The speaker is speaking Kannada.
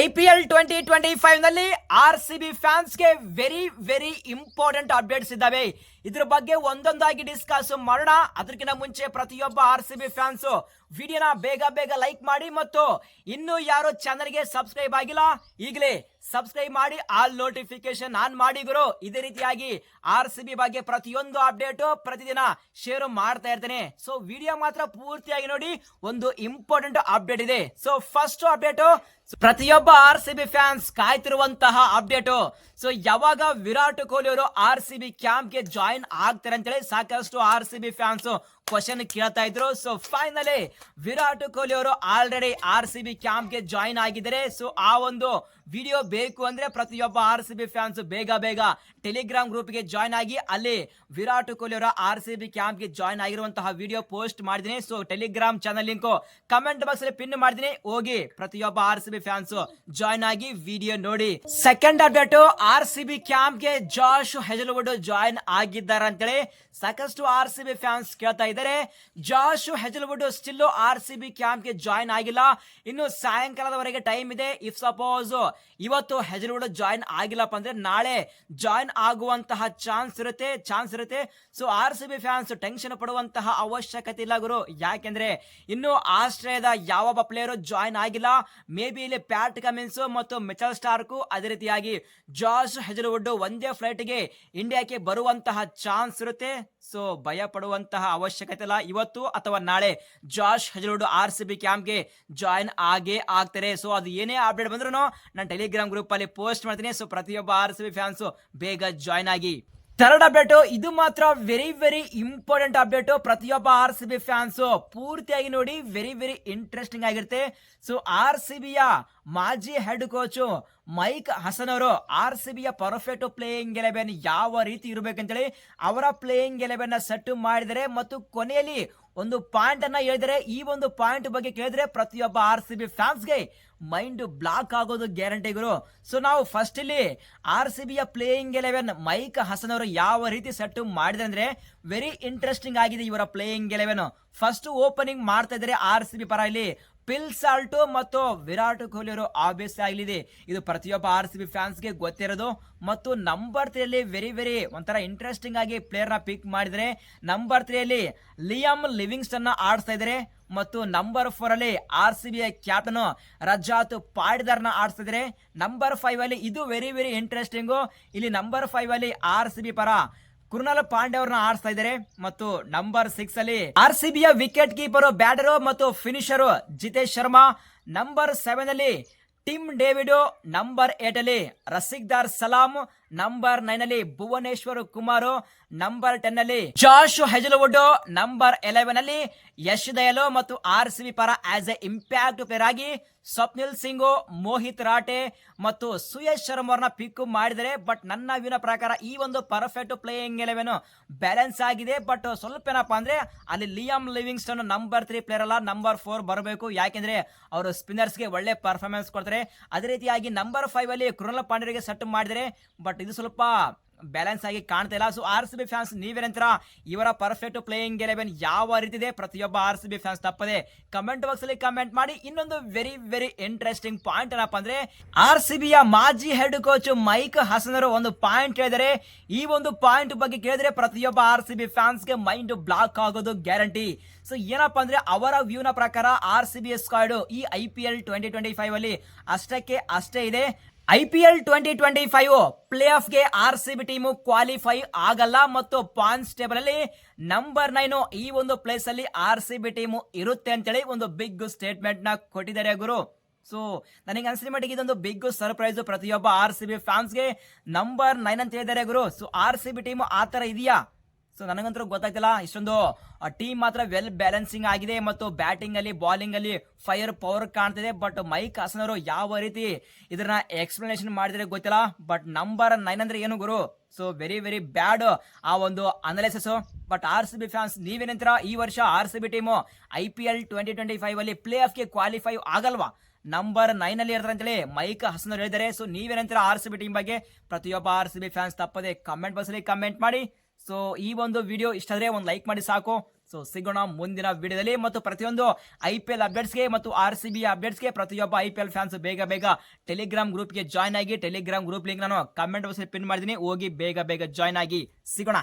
I P L twenty twenty ಫೈವ್ನಲ್ಲಿ R C B ಫ್ಯಾನ್ಸ್ಗೆ ವೆರಿ ವೆರಿ ಇಂಪಾರ್ಟೆಂಟ್ ಅಪ್ಡೇಟ್ಸ್ ಇದ್ದಾವೆ. ಇದ್ರ ಬಗ್ಗೆ ಒಂದೊಂದಾಗಿ ಡಿಸ್ಕಸ್ ಮಾಡೋಣ. ಅದಕ್ಕಿಂತ ಮುಂಚೆ ಪ್ರತಿಯೊಬ್ಬ ಆರ್ ಸಿ ಬಿ ಫ್ಯಾನ್ಸ್ ವಿಡಿಯೋನ ಬೇಗ ಬೇಗ ಲೈಕ್ ಮಾಡಿ ಮತ್ತು ಇನ್ನು ಯಾರು ಚಾನಲ್ಗೆ ಸಬ್ಸ್ಕ್ರೈಬ್ ಆಗಿಲ್ಲ, ಈಗಲೇ ಸಬ್ಸ್ಕ್ರೈಬ್ ಮಾಡಿ ಆಲ್ ನೋಟಿಫಿಕೇಶನ್ ಆನ್ ಮಾಡಿ ಗುರು. ಇದೇ ರೀತಿಯಾಗಿ ಆರ್ ಸಿ ಬಿ ಬಗ್ಗೆ ಪ್ರತಿಯೊಂದು ಅಪ್ಡೇಟ್ ಪ್ರತಿದಿನ ಶೇರ್ ಮಾಡ್ತಾ ಇರ್ತೇನೆ. ಸೊ ವಿಡಿಯೋ ಮಾತ್ರ ಪೂರ್ತಿಯಾಗಿ ನೋಡಿ, ಒಂದು ಇಂಪಾರ್ಟೆಂಟ್ ಅಪ್ಡೇಟ್ ಇದೆ. ಸೊ ಫಸ್ಟ್ ಅಪ್ಡೇಟ್ ಪ್ರತಿಯೊಬ್ಬ ಆರ್ ಸಿ ಬಿ ಫ್ಯಾನ್ಸ್ ಕಾಯ್ತಿರುವಂತಹ ಅಪ್ಡೇಟ್ ಸೊ ಯಾವಾಗ ವಿರಾಟ್ ಕೊಹ್ಲಿ ಅವರು ಆರ್ ಸಿ ಬಿ ಕ್ಯಾಂಪ್ಗೆ ಜಾಯಿನ್ ಆಗ್ತಾರೆ ಅಂತೇಳಿ ಸಾಕಷ್ಟು R C B fans question ಕೇಳ್ತಾ ಇದ್ರು. ಸೊ ಫೈನಲಿ ವಿರಾಟ್ ಕೊಹ್ಲಿ ಅವರು ಆಲ್ರೆಡಿ ಆರ್ ಸಿ ಬಿ ಕ್ಯಾಂಪ್ಗೆ ಜಾಯಿನ್ ಆಗಿದ್ದಾರೆ. ಸೊ ಆ ಒಂದು ವಿಡಿಯೋ ಬೇಕು ಅಂದ್ರೆ ಪ್ರತಿಯೊಬ್ಬ ಆರ್ ಸಿ ಬಿ ಫ್ಯಾನ್ಸ್ ಬೇಗ ಬೇಗ ಟೆಲಿಗ್ರಾಮ್ ಗ್ರೂಪ್ಗೆ ಜಾಯ್ನ್ ಆಗಿ ಅಲ್ಲಿ ವಿರಾಟ್ ಕೊಹ್ಲಿ ಅವರ ಆರ್ ಸಿ ಬಿ ಕ್ಯಾಂಪ್ಗೆ ಜಾಯ್ನ್ ಆಗಿರುವಂತಹ ವಿಡಿಯೋ ಪೋಸ್ಟ್ ಮಾಡಿದೀನಿ so, Telegram channel link comment box ಅಲ್ಲಿ ಪಿನ್ ಮಾಡಿದೀನಿ ಹೋಗಿ ಪ್ರತಿಯೊಬ್ಬ R C B fans join ಆಗಿ ವಿಡಿಯೋ ನೋಡಿ. Second update, R C B ಕ್ಯಾಂಪ್ಗೆ Josh Hazlewood join ಆಗಿದ್ದಾರೆ ಅಂತೇಳಿ ಸಾಕಷ್ಟು ಆರ್ ಸಿ ಬಿ ಫ್ಯಾನ್ಸ್ ಕೇಳ್ತಾ ಇದ್ದಾರೆ. Josh Hazlewood still R C B ಕ್ಯಾಂಪ್ಗೆ join ಆಗಿಲ್ಲ. ಇನ್ನು ಸಾಯಂಕಾಲದವರೆಗೆ ಟೈಮ್ ಇದೆ. ಇಫ್ ಸಪೋಸ್ ಇವತ್ತು ಹೆಜಲ್ಗೂಡ ಜಾಯಿನ್ ಆಗಿಲ್ಲಪ್ಪ ಅಂದ್ರೆ ನಾಳೆ ಜಾಯಿನ್ ಆಗುವಂತಹ ಚಾನ್ಸ್ ಇರುತ್ತೆ ಚಾನ್ಸ್ ಇರುತ್ತೆ. So R C B fans tension ಪಡುವಂತಹ ಅವಶ್ಯಕತೆ ಇಲ್ಲ ಗುರು. ಯಾಕೆಂದ್ರೆ ಇನ್ನು ಆಸ್ಟ್ರೇಲಿಯಾದ ಯಾವೊಬ್ಬ ಪ್ಲೇಯರ್ ಜಾಯಿನ್ ಆಗಿಲ್ಲ. ಮೇ ಬಿ ಇಲ್ಲಿ ಪ್ಯಾಟ್ ಕಮಿನ್ಸ್ ಮತ್ತು ಮಿಚಲ್ ಸ್ಟಾರ್ಕು ಅದೇ ರೀತಿಯಾಗಿ ಜಾರ್ಜ್ ಹೆಜಲ್ವುಡ್ ಒಂದೇ ಫ್ಲೈಟ್ಗೆ ಇಂಡಿಯಾಕ್ಕೆ ಬರುವಂತಹ ಚಾನ್ಸ್ ಇರುತ್ತೆ. ಸೊ ಭಯ ಪಡುವಂತಹ ಅವಶ್ಯಕತೆ ಇಲ್ಲ. ಇವತ್ತು ಅಥವಾ ನಾಳೆ Josh Hazlewood R C B ಕ್ಯಾಂಪ್ಗೆ join ಆಗೇ ಆಗ್ತಾರೆ. ಸೊ ಅದು ಏನೇ ಅಪ್ಡೇಟ್ ಬಂದ್ರು ನಾನು ಟೆಲಿಗ್ರಾಮ್ ಗ್ರೂಪ್ ಅಲ್ಲಿ ಪೋಸ್ಟ್ ಮಾಡ್ತೀನಿ. ಸೊ ಪ್ರತಿಯೊಬ್ಬ ಆರ್ ಸಿ ಬಿ ಫ್ಯಾನ್ಸು ಬೇಗ ಜಾಯ್ನ್ ಆಗಿ ಥರ್ಡ್ ಅಪ್ಡೇಟ್ ಇದು ಮಾತ್ರ ವೆರಿ ವೆರಿ ಇಂಪಾರ್ಟೆಂಟ್ ಅಪ್ಡೇಟ್ ಪ್ರತಿಯೊಬ್ಬ ಆರ್ ಸಿ ಬಿ ಫ್ಯಾನ್ಸ್ ಪೂರ್ತಿಯಾಗಿ ನೋಡಿ ವೆರಿ ವೆರಿ ಇಂಟ್ರೆಸ್ಟಿಂಗ್ ಆಗಿರುತ್ತೆ. ಸೊ ಆರ್ ಸಿ ಬಿಯ ಮಾಜಿ ಹೆಡ್ ಕೋಚ್ ಮೈಕ್ ಹಸನ್ ಅವರು ಆರ್ ಸಿ ಬಿಯ ಪರ್ಫೆಕ್ಟ್ ಪ್ಲೇಯಿಂಗ್ ಎಲೆವೆನ್ ಯಾವ ರೀತಿ ಇರಬೇಕಂತೇಳಿ ಅವರ ಪ್ಲೇಯಿಂಗ್ ಎಲೆವೆನ್ ಸೆಟ್ ಮಾಡಿದರೆ ಮತ್ತು ಕೊನೆಯಲ್ಲಿ ಒಂದು ಪಾಯಿಂಟ್ ಅನ್ನ ಹೇಳಿದರೆ, ಈ ಒಂದು ಪಾಯಿಂಟ್ ಬಗ್ಗೆ ಕೇಳಿದ್ರೆ ಪ್ರತಿಯೊಬ್ಬ ಆರ್ ಸಿ ಬಿ ಫ್ಯಾನ್ಸ್ಗೆ ಮೈಂಡ್ ಬ್ಲಾಕ್ ಆಗೋದು ಗ್ಯಾರಂಟಿ ಗುರು. ಸೊ ನಾವು ಫಸ್ಟ್ ಇಲ್ಲಿ ಆರ್ ಸಿ ಬಿಯ ಪ್ಲೇಯಿಂಗ್ ಎಲೆವೆನ್ ಮೈಕ್ ಹಸನ್ ಅವರು ಯಾವ ರೀತಿ ಸೆಟ್ ಮಾಡಿದೆ ಅಂದ್ರೆ ವೆರಿ ಇಂಟ್ರೆಸ್ಟಿಂಗ್ ಆಗಿದೆ ಇವರ ಪ್ಲೇಯಿಂಗ್ ಎಲೆವೆನ್ ಫಸ್ಟ್ ಓಪನಿಂಗ್ ಮಾಡ್ತಾ ಇದ್ದಾರೆ ಆರ್ ಸಿ ಬಿ ಪರ ಇಲ್ಲಿ. ಪಿಲ್ ಸಾಲ್ಟು ಮತ್ತು ವಿರಾಟ್ ಕೊಹ್ಲಿ ಅವರು ಆಬ್ವಿಯಸ್ ಆಗಲಿದೆ. ಇದು ಪ್ರತಿಯೊಬ್ಬ ಆರ್ ಸಿ ಬಿ ಫ್ಯಾನ್ಸ್ಗೆ ಗೊತ್ತಿರೋದು. ಮತ್ತು ನಂಬರ್ ತ್ರೀಯಲ್ಲಿ ವೆರಿ ವೆರಿ ಒಂಥರ ಇಂಟ್ರೆಸ್ಟಿಂಗ್ ಆಗಿ ಪ್ಲೇಯರ್ನ ಪಿಕ್ ಮಾಡಿದರೆ, ನಂಬರ್ ತ್ರೀಯಲ್ಲಿ ಲಿಯಮ್ ಲಿವಿಂಗ್ಸ್ಟನ್ನ ಆಡಿಸ್ತಾ ಇದ್ದಾರೆ ಮತ್ತು ನಂಬರ್ ಫೋರ್ ಅಲ್ಲಿ R C B captain Rajat ಪಾಡಿದಾರ್ನ ಆಡಿಸ್ತಾ ಇದ್ದಾರೆ ನಂಬರ್ ಫೈವ್ ಅಲ್ಲಿ ಇದು ವೆರಿ ವೆರಿ ಇಂಟ್ರೆಸ್ಟಿಂಗು ಇಲ್ಲಿ ನಂಬರ್ ಫೈವ್ ಅಲ್ಲಿ ಆರ್ ಸಿ ಬಿ ಪರ ಕುರ್ನಾಲ್ ಪಾಂಡೆ ಅವ್ರನ್ನ ಆಡಿಸ್ತಾ ಇದ್ದಾರೆ ಮತ್ತು ನಂಬರ್ ಸಿಕ್ಸ್ ಅಲ್ಲಿ R C wicket keeper batter ಮತ್ತು finisher Jitesh Sharma. Number seven ಅಲ್ಲಿ ಟಿಮ್ ಡೇವಿಡ್ ನಂಬರ್ ಏಟ್ ಅಲ್ಲಿ ರಸಿಕ್ದಾರ್ ಸಲಾಂ ನಂಬರ್ ನೈನ್ ಅಲ್ಲಿ ಭುವನೇಶ್ವರ್ ಕುಮಾರ್ ನಂಬರ್ ಟೆನ್ ಅಲ್ಲಿ ಜಾಶ್ ಹೆಜಲ್ವುಡ್ ನಂಬರ್ ಎಲೆವೆನ್ ಅಲ್ಲಿ ಯಶ್ ದಯಲು ಮತ್ತು ಆರ್ ಸಿ ಬಿ ಪರ ಆಸ್ ಎ ಇಂಪ್ಯಾಕ್ಟ್ ಪ್ಲೇಯರ್ ಆಗಿ ಸ್ವಪ್ನಿಲ್ ಸಿಂಗ್, ಮೋಹಿತ್ ರಾಟೆ ಮತ್ತು ಸುಯಶ್ ಶರ್ಮ ಅವರನ್ನ ಪಿಕ್ ಮಾಡಿದರೆ ಬಟ್ ನನ್ನ ವಿನ ಪ್ರಕಾರ ಈ ಒಂದು ಪರ್ಫೆಕ್ಟ್ ಪ್ಲೇಯಿಂಗ್ ಎಲೆವೆನ್ ಬ್ಯಾಲೆನ್ಸ್ ಆಗಿದೆ. ಬಟ್ ಸ್ವಲ್ಪ ಏನಪ್ಪ ಅಂದ್ರೆ ಅಲ್ಲಿ Liam Livingstone number three player ಅಲ್ಲ ನಂಬರ್ ಫೋರ್ ಬರಬೇಕು. ಯಾಕೆಂದ್ರೆ ಅವರು ಸ್ಪಿನ್ನರ್ಸ್ಗೆ ಒಳ್ಳೆ ಪರ್ಫಾರ್ಮೆನ್ಸ್ ಕೊಡ್ತಾರೆ. ಅದೇ ರೀತಿಯಾಗಿ ನಂಬರ್ ಫೈವ್ ಅಲ್ಲಿ ಕೃಣಲ್ ಪಾಂಡ್ಯರಿಗೆ ಸೆಟ್ ಮಾಡಿದರೆ ಬಟ್ ಇದು ಸ್ವಲ್ಪ ಬ್ಯಾಲೆನ್ಸ್ ಆಗಿ ಕಾಣ್ತಾ ಇಲ್ಲ. So R C B fans ನೀವೇನಂತರ ಇವರ ಪರ್ಫೆಕ್ಟ್ ಪ್ಲೇಯಿಂಗ್ ಎಲೆವೆನ್ ಯಾವ ರೀತಿ ಇದೆ ಪ್ರತಿಯೊಬ್ಬ ಆರ್ ಸಿ ಬಿ ಫ್ಯಾನ್ಸ್ ತಪ್ಪದೆ ಕಮೆಂಟ್ ಬಾಕ್ಸ್ ಅಲ್ಲಿ ಕಮೆಂಟ್ ಮಾಡಿ. ಇನ್ನೊಂದು ವೆರಿ ವೆರಿ ಇಂಟ್ರೆಸ್ಟಿಂಗ್ ಪಾಯಿಂಟ್ ಏನಪ್ಪ ಅಂದ್ರೆ ಆರ್ ಸಿ ಬಿಯ ಮಾಜಿ ಹೆಡ್ ಕೋಚ್ ಮೈಕ್ ಹಸನರು ಒಂದು ಪಾಯಿಂಟ್ ಹೇಳಿದರೆ ಈ ಒಂದು ಪಾಯಿಂಟ್ ಬಗ್ಗೆ ಕೇಳಿದ್ರೆ ಪ್ರತಿಯೊಬ್ಬ ಆರ್ ಸಿ ಬಿ ಫ್ಯಾನ್ಸ್ಗೆ ಮೈಂಡ್ ಬ್ಲಾಕ್ ಆಗೋದು ಗ್ಯಾರಂಟಿ ಸೊ ಏನಪ್ಪ ಅಂದ್ರೆ ಅವರ ವ್ಯೂನ ಪ್ರಕಾರ ಆರ್ ಸಿ ಬಿ ಸ್ಕ್ವಾಡ್ ಈ I P L twenty twenty five ಅಲ್ಲಿ ಅಷ್ಟಕ್ಕೆ ಅಷ್ಟೇ ಇದೆ. I P L twenty twenty five play ಆಫ್ಗೆ R C B team qualify ಆಗಲ್ಲ ಮತ್ತು ಪಾಯಿಂಟ್ಸ್ ಟೇಬಲ್ ಅಲ್ಲಿ ನಂಬರ್ ನೈನ್ ಈ ಒಂದು ಪ್ಲೇಸ್ ಅಲ್ಲಿ ಆರ್ ಸಿ ಬಿ ಟೀಮು ಇರುತ್ತೆ ಅಂತೇಳಿ ಒಂದು ಬಿಗ್ ಸ್ಟೇಟ್ಮೆಂಟ್ನ ಕೊಟ್ಟಿದ್ದಾರೆ ಗುರು. ಸೊ ನನಗೆ ಅನಿಸಿದ ಮಟ್ಟಿಗೆ ಇದೊಂದು ಬಿಗ್ ಸರ್ಪ್ರೈಸ್ ಪ್ರತಿಯೊಬ್ಬ ಆರ್ ಸಿ ಬಿ ಫ್ಯಾನ್ಸ್ಗೆ ನಂಬರ್ ನೈನ್ ಅಂತ ಹೇಳಿದ್ದಾರೆ ಗುರು. So R C B team ಆ ತರ ಇದೆಯಾ? ಸೊ ನನಗಂತೂ ಗೊತ್ತಾಗ್ತಿಲ್ಲ. ಇಷ್ಟೊಂದು ಟೀಮ್ ಮಾತ್ರ ವೆಲ್ ಬ್ಯಾಲೆನ್ಸಿಂಗ್ ಆಗಿದೆ ಮತ್ತು ಬ್ಯಾಟಿಂಗ್ ಅಲ್ಲಿ ಬಾಲಿಂಗ್ ಅಲ್ಲಿ ಫೈರ್ ಪವರ್ ಕಾಣ್ತಿದೆ. ಬಟ್ ಮೈಕ್ ಹಾಸನ್ ಅವರು ಯಾವ ರೀತಿ ಇದನ್ನ ಎಕ್ಸ್ಪ್ಲನೇಷನ್ ಮಾಡಿದ್ರೆ ಗೊತ್ತಿಲ್ಲ. ಬಟ್ ನಂಬರ್ ನೈನ್ ಅಂದ್ರೆ ಏನು ಗುರು? ಸೊ ವೆರಿ ವೆರಿ ಬ್ಯಾಡ್ ಆ ಒಂದು analysis but R C B fans ನೀವೇನಂತೀರ? ಈ ವರ್ಷ R C B team I P L twenty twenty five ಅಲ್ಲಿ ಪ್ಲೇ ಆಫ್ಗೆ ಕ್ವಾಲಿಫೈ ಆಗಲ್ವಾ? ನಂಬರ್ ನೈನ್ ಅಲ್ಲಿ ಇರ್ತಾರೆ ಅಂತೇಳಿ ಮೈಕ್ ಹಸನ್ ಹೇಳಿದ್ದಾರೆ. ಸೊ ನೀವೇನಂತೀರ ಆರ್ ಸಿ ಬಿ ಟೀಮ್ ಬಗ್ಗೆ? ಪ್ರತಿಯೊಬ್ಬ ಆರ್ ಸಿ ಬಿ ಫ್ಯಾನ್ಸ್ ತಪ್ಪದೆ ಕಮೆಂಟ್ ಬಾಕ್ಸ್ ಅಲ್ಲಿ ಕಮೆಂಟ್ ಮಾಡಿ. ಸೊ ಈ ಒಂದು ವಿಡಿಯೋ ಇಷ್ಟ ಆದ್ರೆ ಒಂದು ಲೈಕ್ ಮಾಡಿ ಸಾಕು. ಸೊ ಸಿಗೋಣ ಮುಂದಿನ ವಿಡಿಯೋದಲ್ಲಿ ಮತ್ತು ಪ್ರತಿಯೊಂದು ಐ ಪಿ ಎಲ್ ಅಪ್ಡೇಟ್ಸ್ಗೆ ಮತ್ತು ಆರ್ ಸಿ ಬಿ ಅಪ್ಡೇಟ್ಸ್ಗೆ ಪ್ರತಿಯೊಬ್ಬ ಐ ಪಿ ಎಲ್ ಫ್ಯಾನ್ಸ್ ಬೇಗ ಬೇಗ ಟೆಲಿಗ್ರಾಮ್ ಗ್ರೂಪ್ಗೆ ಜಾಯ್ನ್ ಆಗಿ ಟೆಲಿಗ್ರಾಮ್ ಗ್ರೂಪ್ ಲಿಂಕ್ ನಾನು ಕಮೆಂಟ್ ಬಾಕ್ಸ್ ಪಿನ್ ಮಾಡಿದ್ದೀನಿ ಹೋಗಿ ಬೇಗ ಬೇಗ ಜಾಯ್ನ್ ಆಗಿ. ಸಿಗೋಣ.